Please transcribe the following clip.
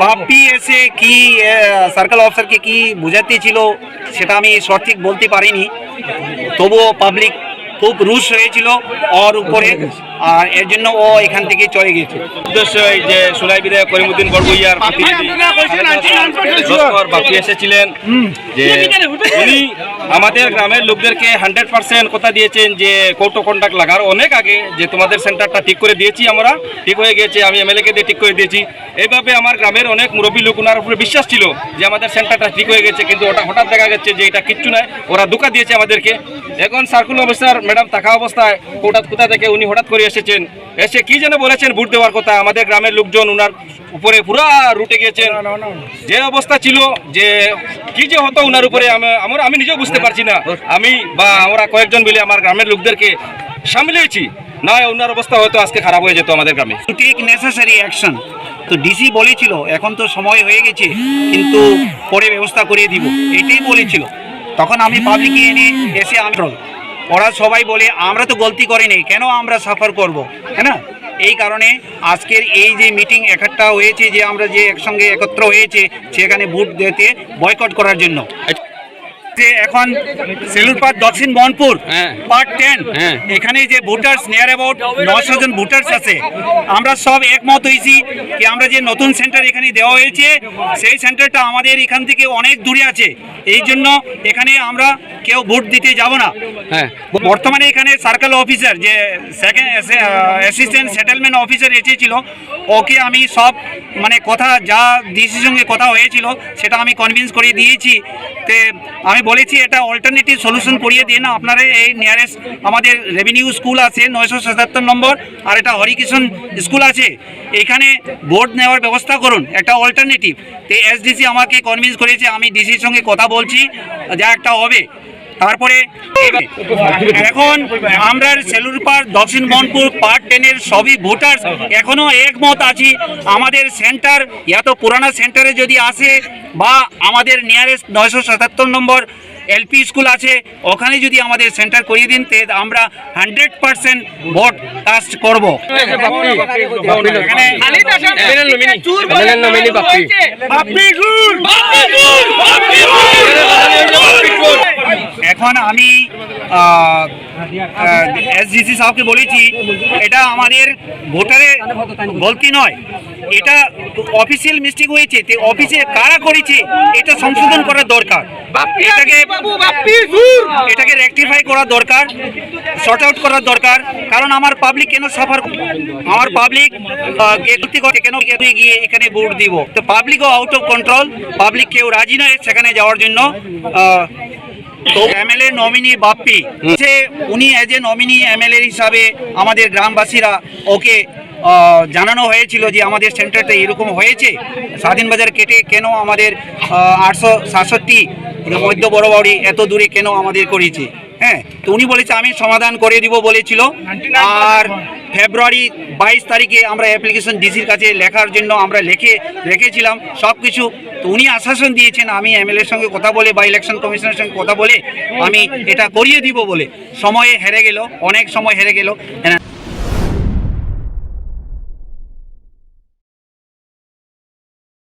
বাপ্পি এসে কি সার্কেল অফিসারকে কি বুঝাতে ছিল, সেটা আমি সঠিক বলতে পারিনি। তবুও পাবলিক খুব রুশ হয়েছিল, ওর উপরে। আর এর জন্য ও এখান থেকে চলে গেছে উদ্দেশ্য এই যে সুলাই বিধায়ক করিমুদ্দিন বড়বইয়ার প্রতিনিধি। এসেছিলেন যে উনি আমাদের গ্রামের লোকদেরকে হান্ড্রেড পার্সেন্ট কথা দিয়েছেন যে কৌটো কন্ডাক্ট লাগার অনেক আগে যে তোমাদের সেন্টারটা ঠিক করে দিয়েছি আমরা, ঠিক হয়ে গেছে আমি এমএলএকে দিয়ে ঠিক করে দিয়েছি। এইভাবে আমার গ্রামের অনেক মুরব্বী লোক ওনার উপরে বিশ্বাস ছিল যে আমাদের সেন্টারটা ঠিক হয়ে গেছে, কিন্তু ওটা হঠাৎ দেখা যাচ্ছে যে এটা কিচ্ছু নয়, ওরা ধোকা দিয়েছে আমাদেরকে। এখন সার্কুল অফিসার ম্যাডাম থাকা অবস্থায় হঠাৎ কোথা থেকে উনি হঠাৎ করে এসেছেন। এসে কি যেন বলেছেন ভোট দেওয়ার কথা? আমাদের গ্রামের লোকজন ওনার উপরে পুরা রুটে গিয়েছেন। যে অবস্থা ছিল যে কি যে হতো ওনার উপরে আমি- আমরা আমি নিজেও বুঝতে পারছি না। আমি বা আমরা কয়েকজন মিলে আমার গ্রামের লোকদেরকে সামলিয়েছি না ওনার অবস্থা হয়তো আজকে খারাপ হয়ে যেত আমাদের গ্রামে। টু টেক নেসেসারি অ্যাকশন তো ডিসি বলেছিল এখন তো সময় হয়ে গেছে কিন্তু পরে ব্যবস্থা করে দিব। এটাই বলেছিল। তখন আমি পাবলিকে এনে এসে আমি ওরা সবাই বলে, আমরা তো গলতি করিনি কেন আমরা সাফার করব? হ্যাঁ না? এই কারণে আজকের এই যে মিটিং একটা হয়েছে যে আমরা যে একসঙ্গে একত্র হয়েছে সেখানে ভোট দিতে বয়কট করার জন্য। এখন সেলুর পার্ক দক্ষিণ বনপুর হ্যাঁ। পার্ট টেন হ্যাঁ। এখানে যে ভোটার্স নিয়ার অ্যাবাউট নশো জন ভোটার্স আছে আমরা সব একমত হয়েছি কি আমরা যে নতুন সেন্টার এখানে দেওয়া হয়েছে সেই সেন্টারটা আমাদের এখান থেকে অনেক দূরে আছে এই জন্য এখানে আমরা কেউ ভোট দিতে যাব না হ্যাঁ বর্তমানে এখানে সার্কেল অফিসার যে সেকেন্ড অ্যাসিস্ট্যান্ট সেটেলমেন্ট অফিসার এসেছিল ওকে আমি সব মানে কথা যা ডিসির সঙ্গে কথা হয়েছিল সেটা আমি কনভিন্স করে দিয়েছি তে আমি বলেছি, এটা অল্টারনেটিভ সলিউশন করিয়ে দিন আপনারা এই নিয়ারেস্ট আমাদের রেভিনিউ স্কুল আছে, নয়শো সাতাত্তর নম্বর, আর এটা হরিকৃষ্ণ স্কুল আছে। এখানে ভোট নেওয়ার ব্যবস্থা করুন, একটা অল্টারনেটিভ তো এসডিসি আমাকে কনভিন্স করেছে, আমি ডিসির সঙ্গে কথা বলছি, যা একটা হবে। তারপরে এখন আমরা সেলুর পার্ক দক্ষিণ বনপুর পার্ট টেনের সবই ভোটার্স এখনও একমত আছি। আমাদের সেন্টার এত পুরানা সেন্টারে যদি আসে বা আমাদের নিয়ারেস্ট নয়শো সাতাত্তর নম্বর এলপি স্কুল আছে ওখানে যদি আমাদের সেন্টার করিয়ে দিন তে আমরা হান্ড্রেড পার্সেন্ট ভোট কাস্ট করব। এখানে এখন আমি এসডিসি সাহেবকে বলেছি এটা আমাদের ভোটারের গলতি নয় এটা অফিসিয়াল মিস্টেক হয়েছে তে অফিসে কারা করেছে এটা সংশোধন করা দরকার। এটাকে এটাকে রেকটিফাই করা দরকার শর্ট আউট করার দরকার কারণ আমার পাবলিক কেন সাফার আমার পাবলিক গেলতি করে কেন গিয়ে এখানে ভোট দিব? তো পাবলিকও আউট অফ কন্ট্রোল পাবলিক কেউ রাজি নয় সেখানে যাওয়ার জন্য এমএলএ নমিনি বাপ্পি। সে উনি এজ এ নমিনি এমএলএ হিসাবে আমাদের গ্রামবাসীরা ওকে জানানো হয়েছিল যে আমাদের সেন্টারটা এরকম হয়েছে। স্বাধীন বাজার কেটে কেন আমাদের আটশো সাতষট্টি মধ্য বড়বাড়ি এত দূরে কেন আমাদের করেছে? হ্যাঁ তো উনি বলেছে আমি সমাধান করে দিব বলেছিল। আর ফেব্রুয়ারি বাইশ তারিখে আমরা অ্যাপ্লিকেশন ডিসির কাছে লেখার জন্য আমরা লিখে রেখেছিলাম। সব কিছু তো উনি আশ্বাসন দিয়েছেন, আমি এমএলএর সঙ্গে কথা বলে বা ইলেকশন কমিশনের সঙ্গে কথা বলে আমি এটা করিয়ে দিব বলে। সময়ে হেরে গেল, অনেক সময় হেরে গেল।